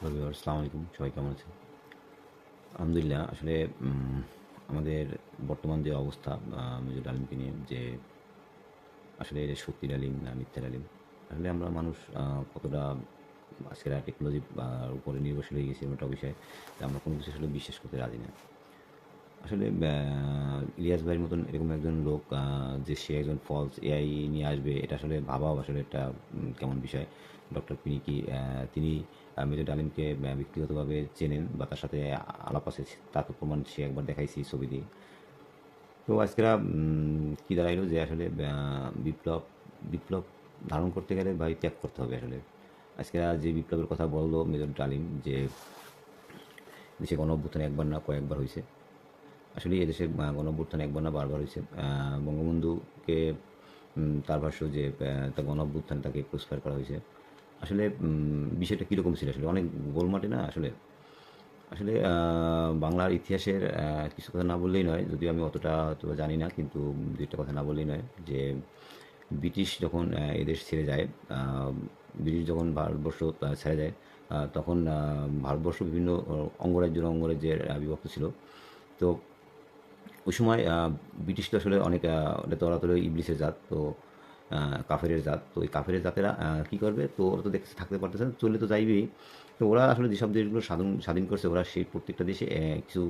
আসসালামু আলাইকুম সবাই কেমন আছেন? আলহামদুলিল্লাহ, আসলে আমাদের বর্তমান যে অবস্থা মেজর ডালিমকে নিয়ে, যে আসলে এটা সত্যি ডালিম না মিথ্যা ডালিম আসলে আমরা মানুষ কতটা সেরা টেকনোলজি উপরে নির্ভরশীল হয়ে গেছি বিষয়ে বিষয় আমরা কোনো কিছু আসলে বিশ্বাস করতে রাজি না। আসলে ইলিয়াস ভাইয়ের মতন এরকম একজন লোক যে সে একজন ফলস এআই নিয়ে আসবে, এটা আসলে ভাবাও আসলে একটা কেমন বিষয়। ডক্টর পিনিকি তিনি মেজর ডালিমকে ব্যক্তিগতভাবে চেনেন বা তার সাথে আলাপ আছে তা তো প্রমাণ সে একবার দেখাইছি ছবি দিয়ে তো আজকেরা কি দাঁড়াইলো যে আসলে বিপ্লব বিপ্লব ধারণ করতে গেলে ভাই ত্যাগ করতে হবে আসলে। আজকেরা যে বিপ্লবের কথা বলল মেজর ডালিম যে দেশে গণ অভ্যুত্থান একবার না কয়েকবার হয়েছে আসলে এদেশে আহ, গণ অভ্যুত্থান একবার না বারবার হয়েছে। বঙ্গবন্ধুকে তার ভাষ্য যে আহ, তার গণ তাকে পুরস্কার করা হয়েছে। আসলে বিষয়টা কীরকম ছিল? আসলে অনেক গোলমাটে না? আসলে আসলে বাংলার ইতিহাসের কিছু কথা না বললেই নয়। যদিও আমি অতটা তো জানি না কিন্তু দুইটা কথা না বললেই নয় যে ব্রিটিশ যখন এদেশ ছেড়ে যায় ব্রিটিশ যখন ভারতবর্ষ ছেড়ে যায় তখন ভারতবর্ষ বিভিন্ন অঙ্গরাজ্য অঙ্গরাজ্যের বিভক্ত ছিল। তো ওই সময় ব্রিটিশ তো আসলে অনেক ওরা তো ইবলিসের জাত, তো কাফেরের জাত, তো এই কাফেরের জাতেরা কী করবে? তো ওরা তো দেখতে, থাকতে পারতেছে না চলে তো যাইবেই। তো ওরা আসলে যেসব দেশগুলো স্বাধীন স্বাধীন করছে, ওরা সেই প্রত্যেকটা দেশে কিছু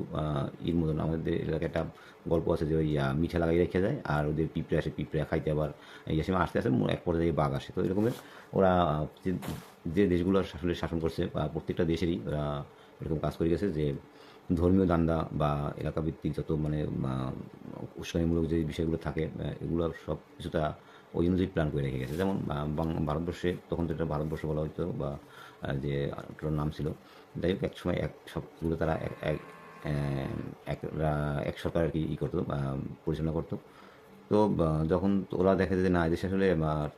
ইর মতন, আমাদের এলাকায় একটা গল্প আছে যে ওই মিঠা লাগাই রেখে যায়, আর ওদের পিঁপড়ে আসে, পিঁপড়ে খাইতে আবার, এই সময় আসতে আসতে এক পর্যায়ে বাঘ আসে। তো এরকমের ওরা, যে- দেশগুলো আসলে শাসন করছে প্রত্যেকটা দেশেরই ওরা এরকম কাজ করে গেছে যে ধর্মীয় দান্দা বা এলাকাভিত্তিক যত মানে উৎসাহীমূলক যে বিষয়গুলো থাকে এগুলো সব কিছুটা ওই অনুযায়ী প্ল্যান করে রেখে গেছে। যেমন ভারতবর্ষে তখন তো এটা ভারতবর্ষ বলা হতো বা যে একটা নাম ছিল। যাই হোক এক সময় এক সবগুলো তারা এক এক সরকার আর কি ই করতো পরিচালনা করতো। তো যখন ওরা দেখে যে না এদেশে আসলে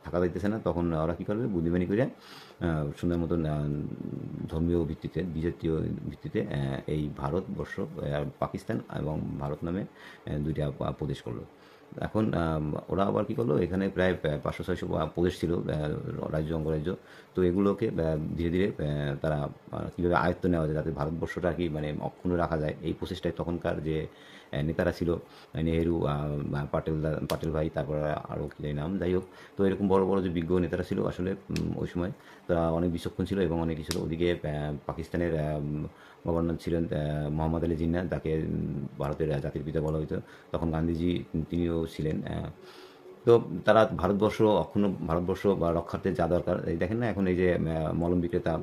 থাকা যাইতেছে না তখন ওরা কী করবে? বুদ্ধিমানি করে সুন্দর আহ, ধর্মীয় ভিত্তিতে বিজাতীয় ভিত্তিতে এই ভারতবর্ষ পাকিস্তান এবং ভারত নামে দুইটা প্রদেশ করল। এখন ওরা আবার কী করল? এখানে প্রায় পাঁচশো ছয়শো প্রদেশ ছিল রাজ্য অঙ্গরাজ্য। তো এগুলোকে ধীরে ধীরে তারা কীভাবে আয়ত্ত নেওয়া যায়? যাতে ভারতবর্ষটা কি মানে অক্ষুণ্ণ রাখা যায়? এই প্রচেষ্টায় তখনকার যে নেতারা ছিল। নেহেরু পাটেল পাটেল ভাই, তারপর আরও কী নাম। যাই হোক, তো এরকম বড় বড় যে বিজ্ঞ নেতারা ছিল আসলে ওই সময় তারা অনেক বিচক্ষণ ছিল এবং অনেক ছিল ওদিকে পাকিস্তানের গভর্নর ছিলেন মোহাম্মদ আলী জিন্না তাকে ভারতের জাতির পিতা বলা হতো তখন গান্ধীজি তিনিও ছিলেন তো তারা ভারতবর্ষ অক্ষুণ্ণ ভারতবর্ষ বা রক্ষার্থে যা দরকার, এই দেখেন না এখন এই যে মলম বিক্রেতা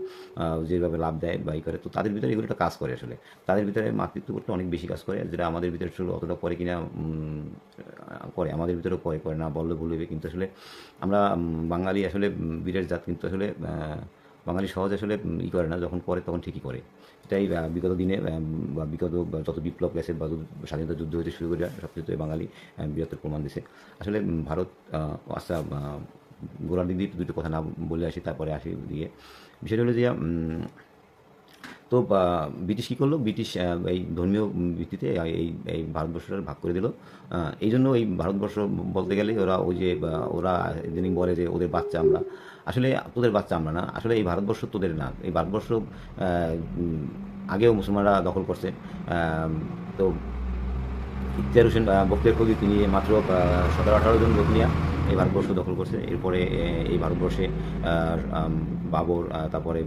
যেভাবে লাভ দেয় বা ই করে, তো তাদের ভিতরে এগুলো একটা কাজ করে আসলে। তাদের ভিতরে মাতৃত্ব করতে অনেক বেশি কাজ করে, যেটা আমাদের ভিতরে আসলে অতটা করে কিনা করে, আমাদের ভিতরেও করে করে না, বললে ভুল হইবে কিন্তু আসলে আমরা বাঙালি আসলে বিরাট জাত কিন্তু আসলে বাঙালি সহজ আসলে ই করে না, যখন করে তখন ঠিকই করে। এটাই বিগত দিনে বা বিগত যত বিপ্লব গেছে বা স্বাধীনতা যুদ্ধ হতে শুরু করে সব কিছুতে বাঙালি বীরত্বের প্রমাণ দিছে। আসলে ভারত আচ্ছা গোড়ার দিক দিয়ে দুটো কথা না বলে আসি, তারপরে আসি দিয়ে। বিষয়টা হলো যে তো ব্রিটিশ কী করল? ব্রিটিশ এই ধর্মীয় ভিত্তিতে এই এই ভারতবর্ষটা ভাগ করে দিল। এই জন্য এই ভারতবর্ষ বলতে গেলে ওরা ওই যে ওরা ইদানিং বলে যে, ওদের বাচ্চা আমরা। আসলে তোদের বাচ্চা আমরা না। আসলে এই ভারতবর্ষ তোদের না। এই ভারতবর্ষ আগেও মুসলমানরা দখল করছে। তো ইখতিয়ার হোসেন বক্তের কবি তিনি মাত্র সতেরো আঠারো জন লোক নিয়ে এই ভারতবর্ষ দখল করছে। এরপরে এই ভারতবর্ষে বাবর তারপরে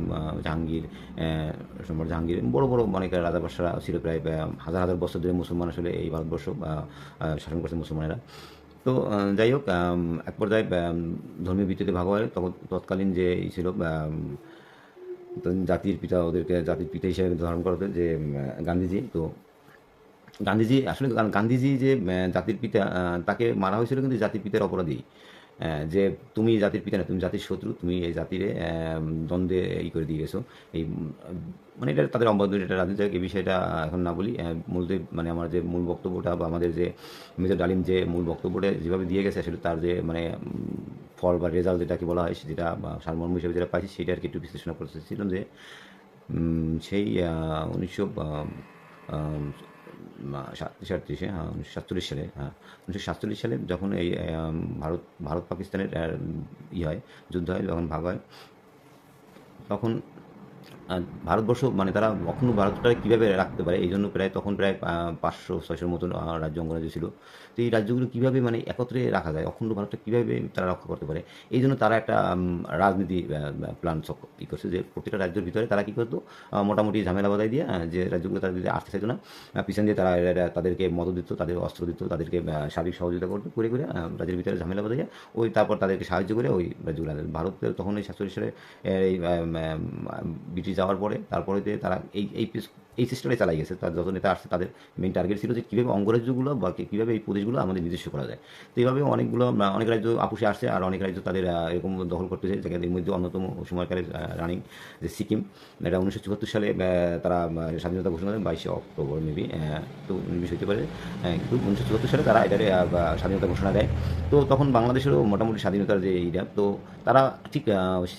জাহাঙ্গীর সম্রাট জাহাঙ্গীর, বড় বড় অনেক রাজাবাসারা ছিল। প্রায় হাজার হাজার বছর ধরে মুসলমান আসলে এই ভারতবর্ষ শাসন করছে মুসলমানেরা। তো যাই হোক এক পর্যায়ে ধর্মীয় ভিত্তিতে ভাগ হয়। তখন তৎকালীন যে ই ছিল জাতির পিতা ওদেরকে জাতির পিতা হিসেবে ধারণ করা যে গান্ধীজি। তো গান্ধীজি, আসলে গান্ধীজি যে জাতির পিতা তাকে মারা হয়েছিল কিন্তু জাতির পিতার অপরাধী। যে তুমি জাতির পিতা না, তুমি জাতির শত্রু, তুমি এই জাতিরে দ্বন্দ্বে ই করে দিয়ে গেছো। এই মানে এটা তাদের অম্বাদ এটা রাজনীতি এই বিষয়টা এখন না বলি। মূলত মানে আমার যে মূল বক্তব্যটা বা আমাদের যে মেজর ডালিম যে মূল বক্তব্যটা যেভাবে দিয়ে গেছে, আসলে তার যে মানে ফল বা রেজাল্ট যেটাকে বলা হয়, যেটা সারমর্ম হিসেবে যেটা পাইছি, সেটা আর কি একটু বিশ্লেষণ করতেছিলাম যে সেই উনিশশো সাতত্রিশে হ্যাঁ উনিশশো সাতচল্লিশ সালে হ্যাঁ। উনিশশো সাতচল্লিশ সালে যখন এই ভারত ভারত পাকিস্তানের ই হয়, যুদ্ধ হয়, যখন ভাগ হয়, তখন ভারতবর্ষ মানে তারা অখণ্ড ভারতটাকে কীভাবে রাখতে পারে এই জন্য প্রায় তখন প্রায় পাঁচশো, ছয়শোর মতন রাজ্য অঙ্গরাজ্য ছিল। তো এই রাজ্যগুলো কীভাবে মানে একত্রে রাখা যায়, অখণ্ড ভারতটা কীভাবে তারা রক্ষা করতে পারে এই জন্য তারা একটা রাজনীতি প্ল্যান ই করছে যে প্রত্যেকটা রাজ্যের ভিতরে তারা কী করতো মোটামুটি ঝামেলা বাধাই দিয়ে যে রাজ্যগুলো তারা যদি আসতে চাইতো না পিছন দিয়ে তারা তাদেরকে মদত দিত, তাদের অস্ত্র দিত, তাদেরকে সার্বিক সহযোগিতা করতো, করে করে রাজ্যের ভিতরে ঝামেলা বাধাইয়া ওই তারপর তাদেরকে সাহায্য করে ওই রাজ্যগুলো ভারতের তখন এই সাতচল্লিশ সালে এই ব্রিটিশ যাওয়ার পরে তারপরে তারা এই এই পিস- এই সিস্টেমে চালাই গেছে। তার যত নেতা আসছে, তাদের মেইন টার্গেট ছিল যে কীভাবে অঙ্গরাজ্যগুলো বা কীভাবে এই প্রদেশগুলো আমাদের নিজস্ব করা যায়। তো এইভাবে অনেকগুলো অনেক রাজ্য আপুষে আসছে আর অনেক রাজ্য তাদের এরকম দখল করতেছে। যেখানে এর মধ্যে অন্যতম সময়কালের রানিং যে সিকিম, এটা উনিশশো চুয়াত্তর সালে তারা স্বাধীনতা ঘোষণা করেন বাইশে অক্টোবর মেবি তো উনিশ হতে পারে। কিন্তু উনিশশো চুয়াত্তর সালে তারা এটারে স্বাধীনতা ঘোষণা দেয়। তো তখন বাংলাদেশেরও মোটামুটি স্বাধীনতার যে এইটা তো তারা ঠিক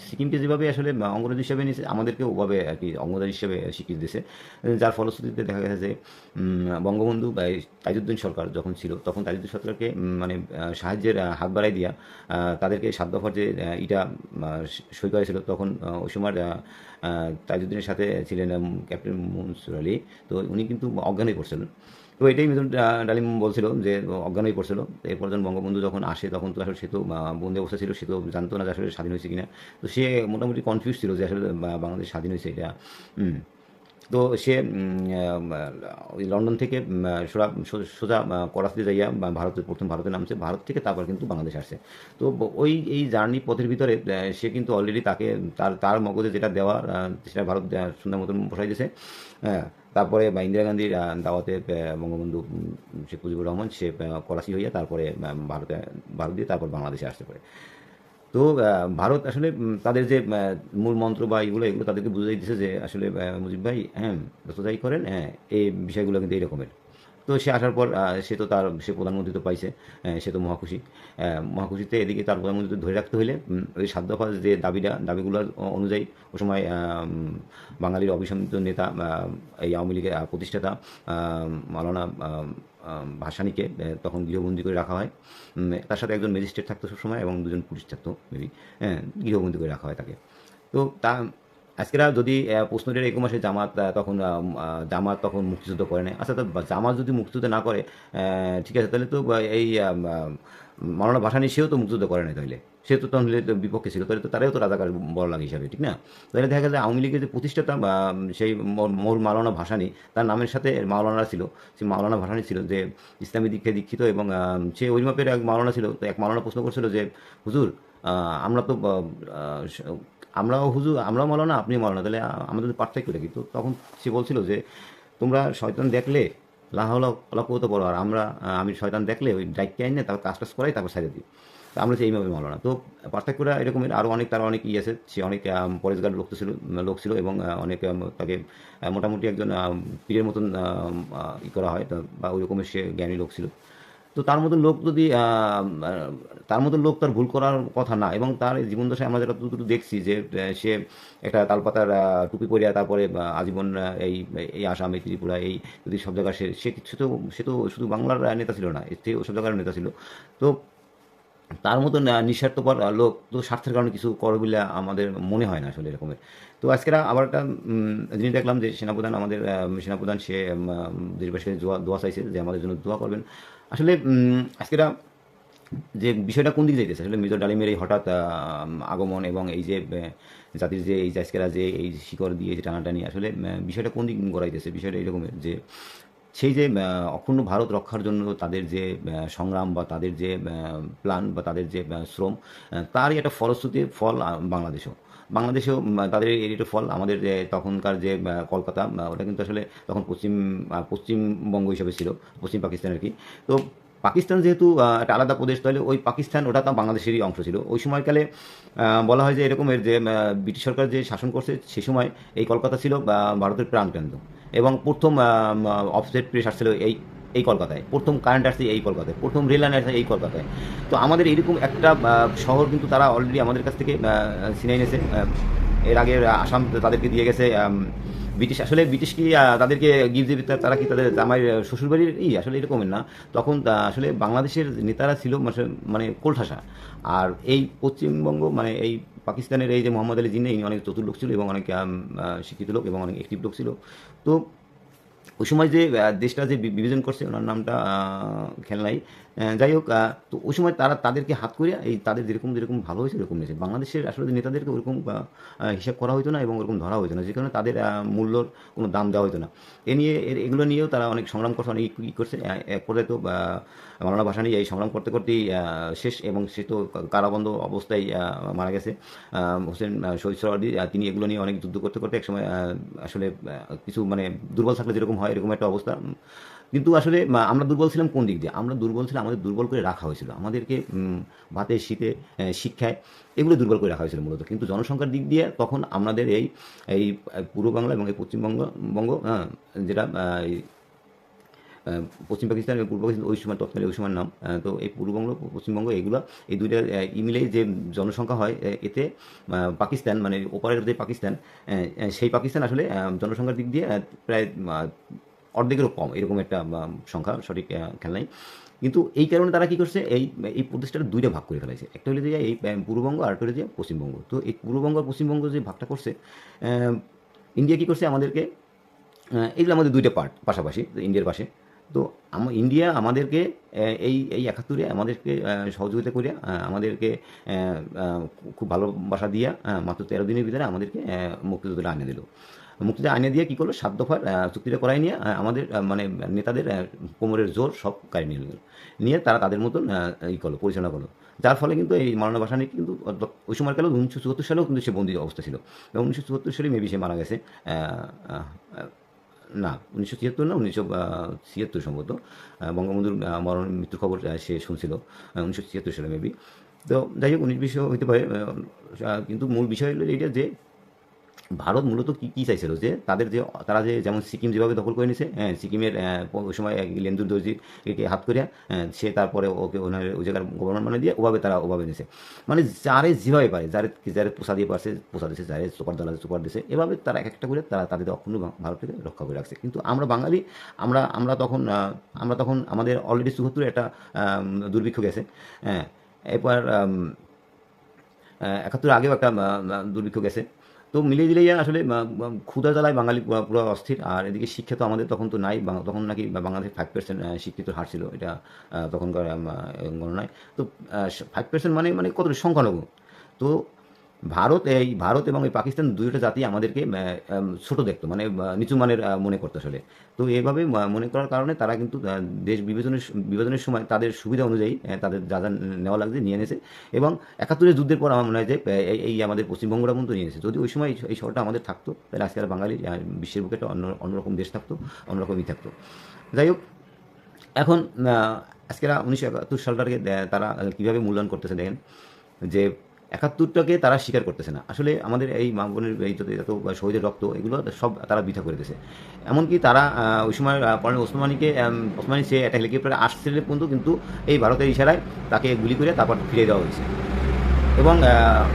সিকিমকে যেভাবে আসলে অঙ্গরাজ্য হিসেবে নিয়েছে, আমাদেরকেও ওভাবে আর কি অঙ্গরাজ্য হিসেবে স্বীকৃতি দিয়েছে। যার ফলশ্রুতিতে দেখা গেছে যে বঙ্গবন্ধু বা এই তাজউদ্দিন সরকার যখন ছিল, তখন তাজউদ্দিন সরকারকে মানে সাহায্যের হাত বাড়াই দিয়া তাদেরকে সাত দফার যে ইটা সই করেছিল তখন ওই সময় তাজউদ্দিনের সাথে ছিলেন ক্যাপ্টেন মনসুর আলী। তো উনি কিন্তু অজ্ঞান হয়ে পড়ছিলেন তো এটাই মিথুন ডালিম বলছিল যে অজ্ঞান হয়ে পড়ছিল। তো এরপর যখন বঙ্গবন্ধু যখন আসে, তখন তো আসলে সে তো বন্দি অবস্থা ছিল, সে তো জানতো না যে আসলে স্বাধীন হয়েছে কিনা। তো সে মোটামুটি কনফিউজ ছিল যে আসলে বাংলাদেশ স্বাধীন হয়েছে এটা। তো সে ওই লন্ডন থেকে সোজা সোজা করাচিতে যাইয়া ভারতে, প্রথম ভারতে নামছে। ভারত থেকে তারপর কিন্তু বাংলাদেশ আসছে। তো ওই, এই জার্নি পথের ভিতরে সে কিন্তু অলরেডি তাকে, তার তার মগজে যেটা দেওয়া সেটা ভারত সুন্দর মতন বসাই দিয়েছে। হ্যাঁ তারপরে ইন্দিরা গান্ধীর দাওয়াতে বঙ্গবন্ধু শেখ মুজিবুর রহমান, সে করাচি হইয়া তারপরে ভারতে, ভারত দিয়ে তারপর বাংলাদেশে আসতে পারে। তো ভারত আসলে তাদের যে মূল মন্ত্র বা এগুলো এগুলো তাদেরকে বুঝাই দিচ্ছে যে আসলে মুজিব ভাই হ্যাঁ যত যাই করেন হ্যাঁ এই বিষয়গুলো কিন্তু এইরকমের তো সে আসার পর সে তো তার সে প্রধানমন্ত্রী তো পাইছে সে তো মহাখুশি। মহাখুশিতে এদিকে তার প্রধানমন্ত্রী ধরে রাখতে হলে ওই সাত যে দাবিটা দাবিগুলো অনুযায়ী ও সময় বাঙালির অবিসমিত নেতা এই আওয়ামী লীগের প্রতিষ্ঠাতা আহ, ভাসানীকে তখন গৃহবন্দী করে রাখা হয়। তার সাথে একজন ম্যাজিস্ট্রেট থাকতো সবসময় এবং দুজন পুলিশ থাকতো, মেবি। হ্যাঁ গৃহবন্দী করে রাখা হয় তাকে। তো তা, আজকেরা যদি প্রশ্নটির এক মাসে জামাত তখন জামাত তখন মুক্তিযুদ্ধ করে নেয়। আচ্ছা জামাত যদি মুক্তিযুদ্ধ না করে ঠিক আছে, তাহলে তো এই মাওলানা ভাসানী, সেও তো মুক্তিযুদ্ধ করে নাই তাহলে সে তো তখন বিপক্ষে ছিল তাহলে তো তারাও তো রাজাকার বড় লাগে হিসাবে, ঠিক না? তাহলে দেখা গেছে আওয়ামী লীগের যে প্রতিষ্ঠাতা সেই মোর- মাওলানা ভাসানী, তার নামের সাথে মাওলানা ছিল, সেই মাওলানা ভাসানি ছিল যে ইসলামী দীক্ষায় দীক্ষিত এবং সে ওই মাপের এক মাওলানা ছিল, তো এক মাওলানা প্রশ্ন করছিল যে, হুজুর আমরা তো আমরাও হুজুর, আমরাও মাওলানা আপনি মাওলানা তাহলে আমাদের পার্থক্যটা কি? তো তখন সে বলছিল যে, তোমরা শয়তান দেখলে লাহাওলা কত বড় আর আমরা আমি শয়তান দেখলে ওই ডাইককে আইনে তারপর কাজ টাজ করাই, তারপর সাইডে দিই। তো আমরা হচ্ছে এইভাবে মাওলানা তো পার্থক্যরা এরকমের আরও অনেক, তার অনেক ইয়ে আছে। সে অনেক পরেশগার লোক ছিল লোক ছিল এবং অনেক তাকে মোটামুটি একজন পীরের মতন ই করা হয়। বা ওই রকমের সে জ্ঞানী লোক ছিল। তো তার মতন লোক যদি তার মতন লোক তার ভুল করার কথা না, এবং তার এই জীবন আমরা যেটা যতটুকু দেখছি যে সে একটা তালপাতার টুপি পরিয়া তারপরে আজীবন এই এই আসাম এই ত্রিপুরা, এই যদি সব জায়গায় সে সে কিছু তো, সে তো শুধু বাংলার নেতা ছিল না, সে সব জায়গার নেতা ছিল। তো তার মতো নিঃস্বার্থপর লোক তো স্বার্থের কারণে কিছু করে বলে আমাদের মনে হয় না আসলে এরকমের। তো আজকেরা আবার একটা জিনিস দেখলাম যে সেনাপ্রধান আমাদের সেনাপ্রধান সে দেশবাসীকে দোয়া দোয়া চাইছে যে আমাদের জন্য দোয়া করবেন। আসলে আজকেরা যে বিষয়টা কোন দিকে যাইতেছে? আসলে মেজর ডালিমের এই হঠাৎ আগমন এবং এই যে জাতির যে এই আজকেরা যে এই শিকড় দিয়ে যে টানাটানি, আসলে বিষয়টা কোন দিক গড়াইতেছে? বিষয়টা এরকমের যে সেই যে অখণ্ড ভারত রক্ষার জন্য তাদের যে সংগ্রাম বা তাদের যে প্ল্যান বা তাদের যে শ্রম তারই একটা ফলশ্রুতি ফল বাংলাদেশেও। বাংলাদেশেও তাদের এর ফল আমাদের যে তখনকার যে কলকাতা ওটা কিন্তু আসলে তখন পশ্চিম পশ্চিমবঙ্গ হিসেবে ছিল, পশ্চিম পাকিস্তান আর কি। তো পাকিস্তান যেহেতু একটা আলাদা প্রদেশ, তাহলে ওই পাকিস্তান ওটা তো বাংলাদেশেরই অংশ ছিল। ওই সময়কালে বলা হয় যে এরকমের যে ব্রিটিশ সরকার যে শাসন করছে, সে সময় এই কলকাতা ছিল ভারতের প্রাণকেন্দ্র। এবং প্রথম অফসেট প্রেস আসছিল এই এই কলকাতায়, প্রথম কারেন্ট আসছে এই কলকাতায়, প্রথম রেল লাইন আসছে এই কলকাতায়। তো আমাদের এরকম একটা শহর কিন্তু তারা অলরেডি আমাদের কাছ থেকে ছিনাই নিয়েছে। এর আগে আসাম তাদেরকে দিয়ে গেছে ব্রিটিশ, আসলে ব্রিটিশ কি তাদেরকে গিফট দিবে তারা কি তাদের, আমার শ্বশুরবাড়ির, ই, আসলে এরকমের না। তখন আসলে বাংলাদেশের নেতারা ছিল মাসে- মানে কোলঠাসা। আর এই পশ্চিমবঙ্গ মানে এই পাকিস্তানের এই যে মোহাম্মদ আলী জিন্না ইনি অনেক চতুর লোক ছিল এবং অনেক শিক্ষিত লোক এবং অনেক অ্যাক্টিভ লোক ছিল। তো ওই সময় যে দেশটা যে বিভাজন করছে ওনার নামটা খেলনাই নাই। যাই হোক তো ওই সময় তারা তাদেরকে হাত করে এই তাদের যেরকম যেরকম ভালো হয়েছে এরকম নিয়েছে। বাংলাদেশের আসলে নেতাদেরকে ওরকম হিসাব করা হতো না এবং ওরকম ধরা হতো না যে কারণে তাদের মূল্যর কোনো দাম দেওয়া হতো না। এ নিয়ে এর- এগুলো নিয়েও তারা অনেক সংগ্রাম করছে অনেক ই করছে। এক পর্যায়ে তো আহ, মাওলানা ভাসানি এই সংগ্রাম করতে করতেই শেষ এবং সে তো কারাবন্ধ অবস্থায় মারা গেছে। হোসেন শহীদ আহ, তিনি এগুলো নিয়ে অনেক যুদ্ধ করতে করতে একসময় আসলে কিছু মানে দুর্বল থাকলে যেরকম হয় এরকম একটা অবস্থা। কিন্তু আসলে আমরা দুর্বল ছিলাম কোন দিক দিয়ে? আমরা দুর্বল ছিলাম আমাদের দুর্বল করে রাখা হয়েছিল। আমাদেরকে ভাতে শীতে শিক্ষায় এগুলো দুর্বল করে রাখা হয়েছিল মূলত। কিন্তু জনসংখ্যার দিক দিয়ে তখন আমাদের এই এই পূর্ব বাংলা এবং এই পশ্চিমবঙ্গ বঙ্গ যেটা পশ্চিম পাকিস্তান এবং পূর্ব পাকিস্তান ওই সময় তৎকালীন ওই সময়ের নাম তো এই পূর্ববঙ্গ পশ্চিমবঙ্গ এগুলো এই দুইটা আহ, ই মিলেই যে জনসংখ্যা হয় এতে পাকিস্তান মানে ওপারের যে পাকিস্তান সেই পাকিস্তান আসলে জনসংখ্যার দিক দিয়ে প্রায় অর্ধেকেরও কম এরকম একটা সংখ্যা সঠিক খেয়াল নাই। কিন্তু এই কারণে তারা কি করছে, এই এই প্রদেশটার দুইটা ভাগ করে ফেলাইছে। একটা হলে যে এই পূর্ববঙ্গ, আর একটা হলে যে পশ্চিমবঙ্গ। তো এই পূর্ববঙ্গ আর পশ্চিমবঙ্গ যে ভাগটা করছে ইন্ডিয়া কি করছে আমাদেরকে এগুলো আমাদের দুইটা পার্ট পাশাপাশি ইন্ডিয়ার পাশে। তো ইন্ডিয়া আমাদেরকে এই এই একাত্তরে আমাদেরকে সহযোগিতা করে আমাদেরকে খুব ভালোবাসা দিয়া মাত্র তেরো দিনের ভিতরে আমাদেরকে মুক্তিযুদ্ধটা আনে দিল। মুক্তিযুদ্ধ আইনে দিয়ে কী করল? সাত দফার চুক্তিটা করাই নিয়ে আমাদের মানে নেতাদের কোমরের জোর সব কাড়ি নিয়ে নিয়ে তারা তাদের মতন ই করল, পরিচালনা করল। যার ফলে কিন্তু এই মারানা ভাসানি কিন্তু ওই সময় কালে উনিশশো চুয়াত্তর সালেও কিন্তু সে বন্দি অবস্থা ছিল। এবং উনিশশো চুয়াত্তর সালে মেবি সে মারা গেছে না, উনিশশো ছিয়াত্তর না, উনিশশো ছিয়াত্তর সম্ভবত বঙ্গবন্ধুর মরণ মৃত্যুর খবর সে শুনছিল উনিশশো ছিয়াত্তর সালে মেবি তো যাই হোক, উনিশ বিষয় হতে পারে কিন্তু মূল বিষয় হলো এইটা যে ভারত মূলত কি কী চাইছিল? যে তাদের যে তারা যে যেমন সিকিম যেভাবে দখল করে নিছে হ্যাঁ সিকিমের ওই সময় লেন্দুর দর্জি একে হাত করিয়া হ্যাঁ, সে তারপরে ওকে ওনার ওই জায়গার গভর্নমেন্ট মানে দিয়ে ওভাবে তারা ওভাবে নিছে। মানে যারে যেভাবে পারে যারে যারে পোষা দিয়ে পারছে পোষা দিছে যারে সুপার দালা সুপার দিছে এভাবে তারা এক একটা করে তারা তাদের অক্ষুণ্ণ ভারতকে রক্ষা করে রাখছে। কিন্তু আমরা বাঙালি আমরা আমরা তখন আমরা তখন আমাদের অলরেডি চুয়াত্তরে একটা দুর্ভিক্ষ গেছে হ্যাঁ এরপর একাত্তর আগেও একটা দুর্ভিক্ষ গেছে। তো মিলিয়ে দিলেই আসলে ক্ষুদা জ্বালায় বাঙালি পুরো অস্থির। আর এদিকে শিক্ষা তো আমাদের তখন তো নাই তখন নাকি বাংলাদেশে ফাইভ পার্সেন্ট শিক্ষিত হার ছিল। এটা তখনকার গণনায়। তো ফাইভ পার্সেন্ট মানে মানে কত সংখ্যালঘু। তো ভারত, এই ভারত এবং এই পাকিস্তান দুইটা জাতি আমাদেরকে ছোট দেখতো মানে নিচু মানের মনে করতো আসলে। তো এভাবে মনে করার কারণে তারা কিন্তু দেশ বিভাজনের বিভাজনের সময় তাদের সুবিধা অনুযায়ী তাদের যা যা নেওয়া লাগছে নিয়ে এনেছে এবং একাত্তরের যুদ্ধের পর আমার মনে হয় যে এই আমাদের পশ্চিমবঙ্গটা পর্যন্ত নিয়ে এসেছে যদি ওই সময় এই- শহরটা আমাদের থাকতো, তাহলে আজকে আর বাঙালি বিশ্বের বুকে একটা অন্য অন্যরকম দেশ থাকতো অন্যরকমই থাকতো। যাই হোক, এখন আজকেরা উনিশশো একাত্তর সালটাকে তারা কীভাবে মূল্যায়ন করতেছে দেখেন? যে একাত্তরটাকে তারা স্বীকার করতেছে না। আসলে আমাদের এই মা বোনের এই যত যত শহীদের রক্ত এগুলো সব তারা বৃথা করে দিয়েছে এমনকি তারা ওই সময় পরে ওসমানীকে ওসমানী সে একটা হেলিকপ্টারে আসছে পর্যন্ত কিন্তু এই ভারতের ইশারায় তাকে গুলি করে তারপর ফিরে দেওয়া হয়েছে। এবং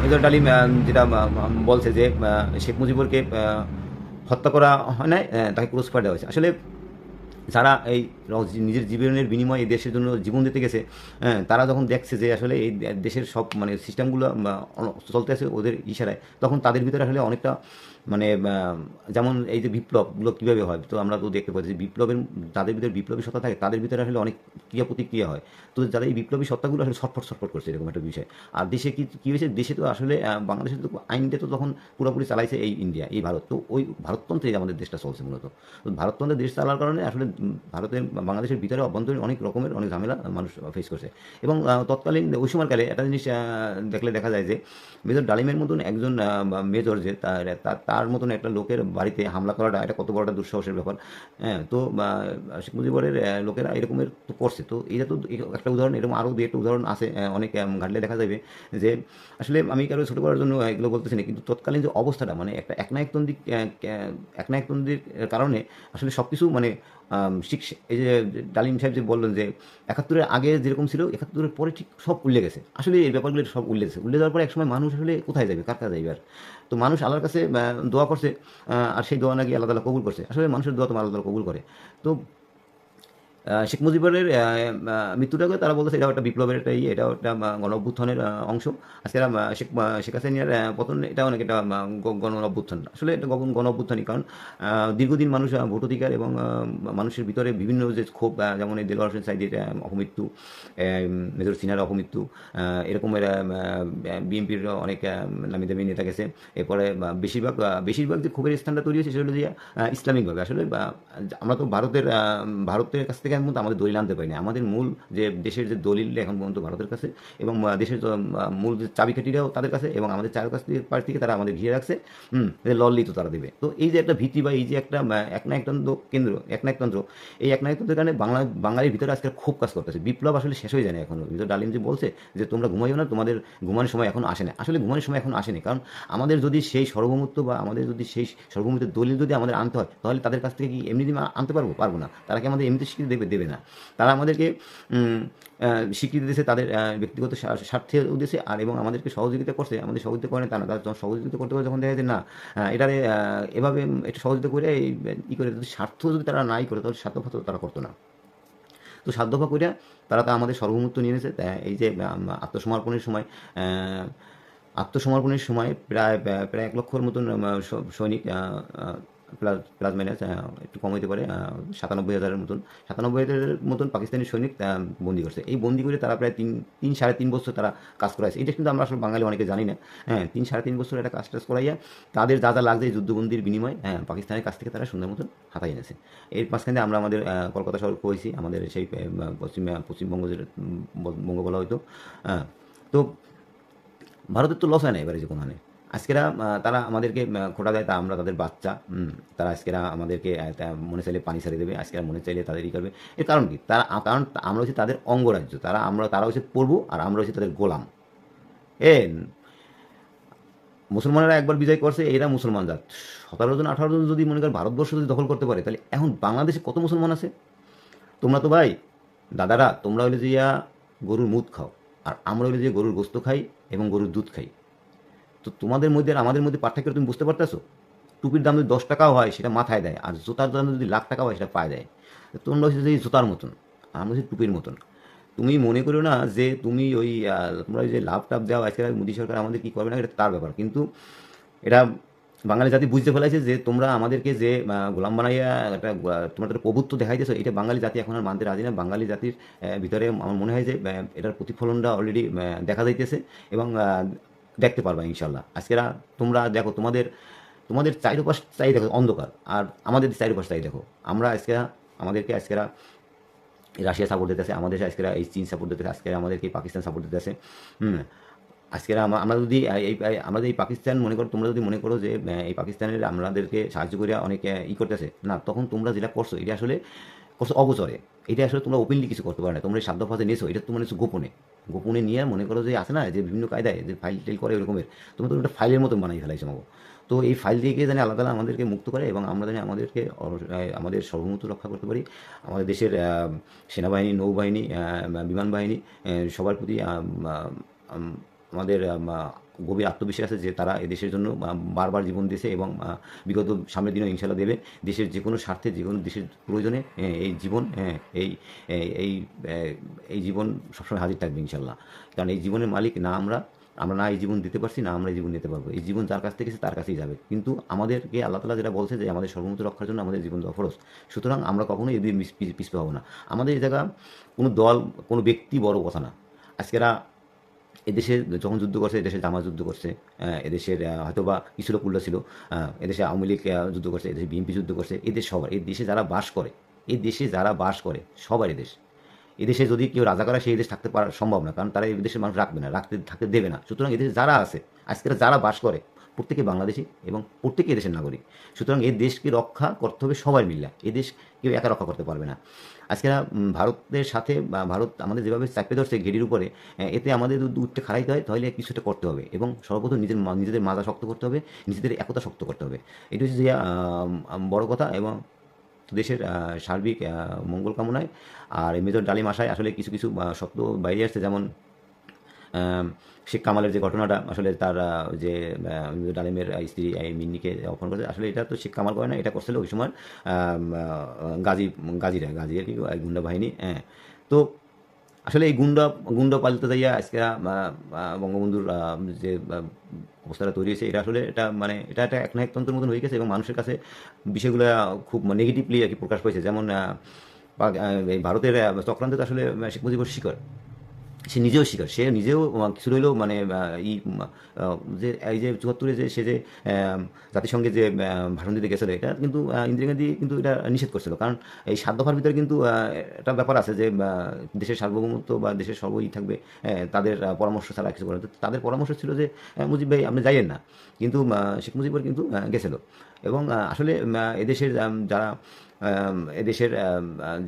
মেজর ডালিম যেটা বলছে যে শেখ মুজিবুরকে হত্যা করা হয় আহ, তাকে পুরস্কার দেওয়া হয়েছে। আসলে যারা এই নিজের জীবনের বিনিময়ে এই দেশের জন্য জীবন দিতে গেছে হ্যাঁ, তারা যখন দেখছে যে আসলে এই দেশের সব মানে সিস্টেমগুলো চলতে আছে ওদের ইশারায় তখন তাদের ভিতরে আসলে অনেকটা মানে যেমন এই যে বিপ্লবগুলো কীভাবে হয় তো আমরা তো দেখতে পাচ্ছি বিপ্লবের যাদের ভিতরে বিপ্লবী সত্তা থাকে তাদের ভিতরে আসলে অনেক ক্রিয়া প্রতিক্রিয়া হয়। তো যারা এই বিপ্লবী সত্তাগুলো আসলে ছটফট ছটফট করছে এরকম একটা বিষয়। আর দেশে কি কী হয়েছে? দেশে তো আসলে আহ, বাংলাদেশে তো আইনটা তো তখন পুরোপুরি চালাইছে এই ইন্ডিয়া এই ভারত। তো ওই ভারততন্ত্রে আমাদের দেশটা চলছে মূলত। তো ভারততন্ত্রের দেশ চালার কারণে আসলে ভারতের বাংলাদেশের ভিতরে অভ্যন্তরীণ অনেক রকমের অনেক ঝামেলা মানুষ ফেস করছে। এবং তৎকালীন ওই সময়কালে একটা জিনিস দেখলে দেখা যায় যে মেজর ডালিমের মতন একজন মেজর যে তার তার- তার মতন একটা লোকের বাড়িতে হামলা করাটা এটা কত বড় একটা দুঃসাহসের ব্যাপার। হ্যাঁ তো শেখ মুজিবরের লোকেরা এরকমের তো করছে। তো এটা তো একটা উদাহরণ, এরকম আরও দু একটা উদাহরণ আছে অনেক ঘাটলে দেখা যাবে যে আসলে আমি কারও ছোটো করার জন্য এগুলো বলতেছি না, কিন্তু তৎকালীন যে অবস্থাটা মানে একটা একনায়কতন্ত্রী একনায়কতন্ত্রীর কারণে আসলে সব কিছু মানে শিখ- এই যে ডালিম সাহেব যে বললেন যে একাত্তরের আগে যেরকম ছিল, একাত্তরের পরে ঠিক সব উল্লে গেছে। আসলে এই ব্যাপারগুলো সব উল্লে গেছে। উল্লে যাওয়ার পরে একসময় মানুষ আসলে কোথায় যাবে? কার কাছে যাবে আর? তো মানুষ আল্লাহর কাছে দোয়া করছে আর সেই দোয়া নাকি আল্লাহ তালা কবুল করছে। আসলে মানুষের দোয়া তো আল্লাহ তালা কবুল করে। তো শেখ মুজিবের আহ, আহ, মৃত্যুটাকে তারা বলতেছে এটা একটা বিপ্লবের একটা ইয়ে এটা একটা গণ অভ্যুত্থানের অংশ। আজকে শেখ শেখ হাসিনার পতন এটা অনেক একটা গণ অভ্যুত্থান আসলে এটা গণ অভ্যুত্থানই কারণ দীর্ঘদিন মানুষ ভোটাধিকার এবং মানুষের ভিতরে বিভিন্ন যে ক্ষোভ যেমন এই দেলোয়ার হোসেন সাইদের অপমৃত্যু মেজর সিনহার অপমৃত্যু এরকমের বিএনপির অনেক নামি দামি নেতা গেছে। এরপরে বেশিরভাগ বেশিরভাগ যে ক্ষোভের স্থানটা তৈরি হয়েছে সেটা হলো যে ইসলামিকভাবে। আসলে আমরা তো ভারতের ভারতের কাছ থেকে এখন পর্যন্ত আমাদের দলিল আনতে পারিনি। আমাদের মূল যে দেশের যে দলিল এখন পর্যন্ত ভারতের কাছে এবং দেশের মূল যে চাবিকাঠিটাও তাদের কাছে এবং আমাদের চার কাছ থেকে পাশ থেকে তারা আমাদের ঘিরে রাখছে। হুম লল্লি তো তারা দেবে। তো এই যে একটা ভীতি বা এই যে একটা আহ, একনায়কতন্ত্র কেন্দ্র এক একনায়কতন্ত্র এই এক একনায়কতন্ত্রের কারণে বাংলা বাঙালির ভিতরে আজকে খুব কাজ করতেছে। বিপ্লব আসলে শেষ হয়ে যায় না এখনও। ভিতরে ডালিম যে বলছে যে তোমরা ঘুমাইও না তোমাদের ঘুমানোর সময় এখন আসে না। আসলে ঘুমানোর সময় এখন আসেনি। কারণ আমাদের যদি সেই সর্বমূর্ত বা আমাদের যদি সেই সর্বমূর্তের দলিল যদি আমাদের আনতে হয় তাহলে তাদের কাছ থেকে কি এমনি আনতে পারব? পারব না। তারা কি আমাদের এমনিতে স্বীকৃতি দেবে দেবে না। তারা আমাদেরকে স্বীকৃতি দিয়েছে তাদের ব্যক্তিগত স্বার্থের উদ্দেশ্যে। আর এবং আমাদেরকে সহযোগিতা করছে, আমাদের সহযোগিতা করে না তা না তারা যখন সহযোগিতা করতে করে যখন দেখা যায় না এটারে এভাবে একটু সহযোগিতা করে ই করে, যদি স্বার্থ যদি তারা নাই করে, তাহলে স্বার্থফাত তারা করতো না। তো সাধ্যভা করিয়া তারা তা আমাদের সর্বমুক্ত নিয়ে নিয়েছে এই যে আত্মসমর্পণের সময় আত্মসমর্পণের সময় প্রায় প্রায় এক লক্ষর মতন সৈনিক প্লাস প্লাস মাইনাস একটু কম হতে পারে সাতানব্বই হাজারের মতন। সাতানব্বই হাজারের মতন পাকিস্তানি সৈনিক বন্দি করছে। এই বন্দি করে তারা প্রায় তিন তিন, সাড়ে তিন বছর তারা কাজ করাইছে। এটা কিন্তু আমরা আসলে বাঙালি অনেকে জানি না। হ্যাঁ তিন, সাড়ে তিন বছর একটা কাজ টাজ করাইয়া তাদের যা যা লাগছে যুদ্ধবন্দির বিনিময় হ্যাঁ পাকিস্তানের কাছ থেকে তারা সুন্দর মতন হাতাই এনেছে। এর মাঝখানে আমরা আমাদের কলকাতা শহর করেছি আমাদের সেই পশ্চিম পশ্চিমবঙ্গ বঙ্গ বলা হয়তো হ্যাঁ তো ভারতের তো লস হয় না এবারে যে কোনখানে আজকেরা তারা আমাদেরকে খোটা দেয়, তা আমরা তাদের বাচ্চা তারা আজকেরা আমাদেরকে মনে চাইলে পানি ছাড়িয়ে দেবে, আজকেরা মনে চাইলে তাদের ই করবে। এর কারণ কি? তারা কারণ আমরা হচ্ছে তাদের অঙ্গরাজ্য, তারা আমরা, তারা হচ্ছে প্রভু আর আমরা হচ্ছে তাদের গোলাম। এ মুসলমানেরা একবার বিজয় করছে, এরা মুসলমান জাত। সতেরো জন, আঠারো জন যদি মনে করেন ভারতবর্ষ যদি দখল করতে পারে, তাহলে এখন বাংলাদেশে কত মুসলমান আছে? তোমরা তো ভাই, দাদারা, তোমরা হলে যে গরুর মুদ খাও, আর আমরা হলে যে গরুর গোস্ত খাই এবং গরুর দুধ খাই। তো তোমাদের মধ্যে আর আমাদের মধ্যে পার্থক্য তুমি বুঝতে পারতেছো? টুপির দাম যদি দশ টাকাও হয়, সেটা মাথায় দেয়। আর জুতার দাম যদি লাখ টাকা হয়, সেটা পায়ে দেয়। তোমরা হচ্ছে যে জুতার মতন আমরা হচ্ছে টুপির মতন। তুমি মনে করো না যে তুমি ওই তোমরা ওই যে লাভ টাভ দেওয়া আজকে মোদী সরকার আমাদের কী করবে না, এটা তার ব্যাপার। কিন্তু এটা বাঙালি জাতি বুঝতে ফেলেছে যে তোমরা আমাদেরকে যে গোলাম বানাইয়া একটা তোমরা একটা প্রভুত্ব দেখাইতেছো, এটা বাঙালি জাতি এখন আর মানতে রাজি না। বাঙালি জাতির ভিতরে আমার মনে হয় যে এটার প্রতিফলনটা অলরেডি দেখা যাইতেছে। এবং দেখতে পারবা ইনশাল্লাহ আজকেরা তোমরা দেখো তোমাদের তোমাদের চারিপাশ চাই দেখো, অন্ধকার। আর আমাদের চারিপাশ চাই দেখো। আমরা আজকেরা আমাদেরকে আজকেরা রাশিয়া সাপোর্ট দিতেছে, আমাদের আজকেরা এই চীন সাপোর্ট দিতেছে, আজকে আমাদেরকে পাকিস্তান সাপোর্ট দিতেছে। হুম। আজকেরা আমরা যদি এই যদি এই পাকিস্তান মনে করো, তোমরা যদি মনে করো যে এই পাকিস্তানের আমাদেরকে সাহায্য করে অনেক ই করতেছে, না, তখন তোমরা যেটা করছ, এটা আসলে করছ অগোচরে। এটা আসলে তোমরা ওপেনলি কিছু করতে পারো না। তোমরা সাধ্য ফাঁসে নিয়েছো, এটা তোমরা গোপনে। গোপনে নিয়ে মনে করো যে আছে না, যে বিভিন্ন কায়দায় যে ফাইল টেল করে এরকমের তোমরা তো একটা ফাইলের মতো বানাই ফেলাইছো আমাকে। তো এই ফাইল দিয়ে গিয়ে জানি আল্লাহ তালা আমাদেরকে মুক্ত করে এবং আমরা জানি আমাদেরকে আমাদের সর্বমত রক্ষা করতে পারি। আমাদের দেশের সেনাবাহিনী, নৌবাহিনী বিমান বাহিনী সবার প্রতি আমাদের গভীর আত্মবিশ্বাস আছে যে তারা দেশের জন্য বারবার জীবন দিয়েছে এবং বিগত সামনের দিনেও ইনশাল্লাহ দেবে। দেশের যে কোনো স্বার্থে, যে কোনো দেশের প্রয়োজনে এই জীবন এই এই- এই জীবন সবসময় হাজির থাকবে ইনশাল্লাহ। কারণ এই জীবনের মালিক না আমরা আমরা না এই জীবন দিতে পারছি, না আমরা এই জীবন দিতে পারব। এই জীবন যার কাছ থেকে তার কাছেই যাবে। কিন্তু আমাদেরকে আল্লাহ তালা যেটা বলছে যে, আমাদের সর্বমত রক্ষার জন্য আমাদের জীবন দেওয়া ফরজ। সুতরাং আমরা কখনোই এদিকে পিছপে হব না। আমাদের এই জায়গা কোনো দল, কোনো ব্যক্তি বড় কথা না। আজকেরা এদেশে যখন যুদ্ধ করছে, এদেশে জামা যুদ্ধ করছে এদেশের হয়তো বা কিছু লোক ছিল এদেশে আওয়ামী লীগ যুদ্ধ করছে, এদেশে বিএনপি যুদ্ধ করছে, এদের সবার, এই দেশে যারা বাস করে, এই দেশে যারা বাস করে সবার এদেশ এদেশে যদি কেউ রাজা করে, সেই দেশ থাকতে পারা সম্ভব না, কারণ তারা এই দেশের মানুষ রাখবে না, রাখতে, থাকতে দেবে না। সুতরাং এদেশে যারা আছে, আজকের যারা বাস করে প্রত্যেকে বাংলাদেশি এবং প্রত্যেকে দেশের নাগরিক। সুতরাং এই দেশকে রক্ষা করতে হবে সবাই মিল্লা এই দেশ কেউ একা রক্ষা করতে পারবে না। আজকে ভারতের সাথে বা ভারত আমাদের যেভাবে চাপে ধরছে ঘেরির উপরে এতে আমাদের উঠতে খাড়াইতে হয়, তাহলে কিছুটা করতে হবে এবং সর্বপ্রথম নিজের নিজেদের মাথা শক্ত করতে হবে, নিজেদের একতা শক্ত করতে হবে। এটা হচ্ছে যে বড় কথা এবং দেশের সার্বিক মঙ্গল কামনায়। আর মেজর ডালিম আশায় আসলে কিছু কিছু সত্য বাইরে আসছে যেমন শেখ কামালের যে ঘটনাটা, আসলে তার যে ডালিমের স্ত্রী এই মিন্নিকে অপহরণ করেছে, আসলে এটা তো শেখ কামাল করে না এটা করছিল ওই সময় গাজী, গাজীরা, গাজী আর কি গুন্ডা বাহিনী হ্যাঁ। তো আসলে এই গুন্ডা গুন্ডা পালিত যাইয়া আজকে বঙ্গবন্ধুর যে অবস্থাটা তৈরি হয়েছে, এটা আসলে এটা মানে এটা একটা এক না এক তন্ত্রের মতন হয়ে গেছে এবং মানুষের কাছে বিষয়গুলো খুব নেগেটিভলি আর কি প্রকাশ পেয়েছে যেমন ভারতের চক্রান্ত আসলে শেখ মুজিবুর শিকার সে নিজেও শিকার। সে নিজেও কিছু মানে আহ, ই উম, আহ, যে এই যে চুয়াত্তরে যে সে যে জাতিসংঘে যে ভাষণ দিতে গেছিল এটা কিন্তু ইন্দিরা গান্ধী কিন্তু এটা নিষেধ করছিল। কারণ এই সাত দফার ভিতরে কিন্তু একটা ব্যাপার আছে যে দেশের সার্বভৌমত্ব বা দেশের সর্বই থাকবে তাদের পরামর্শ ছাড়া কিছু করে তাদের পরামর্শ ছিল যে মুজিব ভাই আপনি যাইয়েন না। কিন্তু শেখ মুজিবুর কিন্তু গেছিল। এবং আসলে এদেশের যারা এদেশের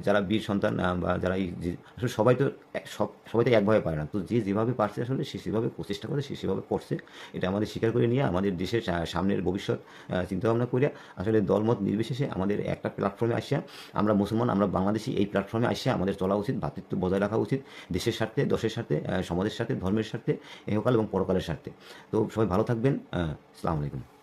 যারা বীর সন্তান বা যারা এই আসলে সবাই তো সব, সবাই তো একভাবে পারে না। তো যে যেভাবে পারছে আসলে, সে সেভাবে প্রচেষ্টা করে, সে সেভাবে করছে। এটা আমাদের স্বীকার করে নিয়ে, আমাদের দেশের সামনের ভবিষ্যৎ চিন্তাভাবনা করে আসলে দলমত নির্বিশেষে আমাদের একটা প্ল্যাটফর্মে আসিয়া, আমরা মুসলমান, আমরা বাংলাদেশি এই প্ল্যাটফর্মে আসিয়া আমাদের চলা উচিত ভ্রাতৃত্ব বজায় রাখা উচিত, দেশের স্বার্থে, দশের স্বার্থে সমাজের স্বার্থে, ধর্মের স্বার্থে, এহকাল এবং পরকালের স্বার্থে। তো সবাই ভালো থাকবেন। আসসালামু আলাইকুম।